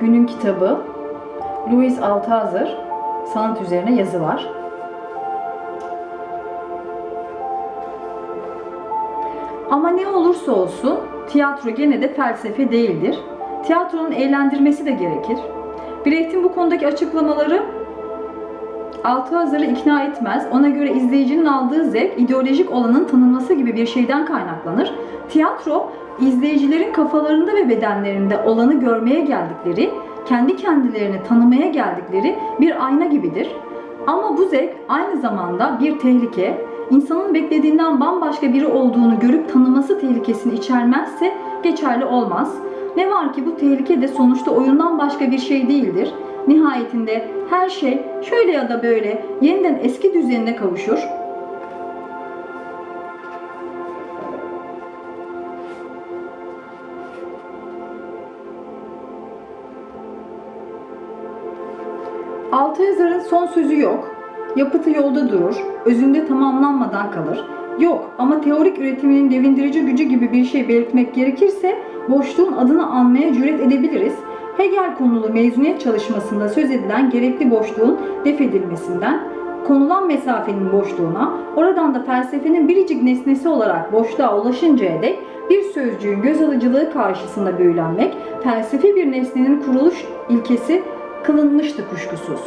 Günün kitabı. Louis Althusser. Sanat üzerine yazı var. Ama ne olursa olsun tiyatro gene de felsefe değildir. Tiyatronun eğlendirmesi de gerekir. Brecht'in bu konudaki açıklamaları Althusser'ı ikna etmez. Ona göre izleyicinin aldığı zevk ideolojik olanın tanınması gibi bir şeyden kaynaklanır. Tiyatro izleyicilerin kafalarında ve bedenlerinde olanı görmeye geldikleri, kendi kendilerini tanımaya geldikleri bir ayna gibidir. Ama bu zevk aynı zamanda bir tehlike, insanın beklediğinden bambaşka biri olduğunu görüp tanıması tehlikesini içermezse geçerli olmaz. Ne var ki bu tehlike de sonuçta oyundan başka bir şey değildir. Nihayetinde her şey şöyle ya da böyle yeniden eski düzenine kavuşur. Altı yazarın son sözü yok. Yapıtı yolda durur, özünde tamamlanmadan kalır. Yok ama teorik üretiminin devindirici gücü gibi bir şey belirtmek gerekirse boşluğun adını anmaya cüret edebiliriz. Hegel konulu mezuniyet çalışmasında söz edilen gerekli boşluğun def edilmesinden, konulan mesafenin boşluğuna, oradan da felsefenin biricik nesnesi olarak boşluğa ulaşıncaya dek bir sözcüğün göz alıcılığı karşısında büyülenmek, felsefi bir nesnenin kuruluş ilkesi kılınmıştı kuşkusuz.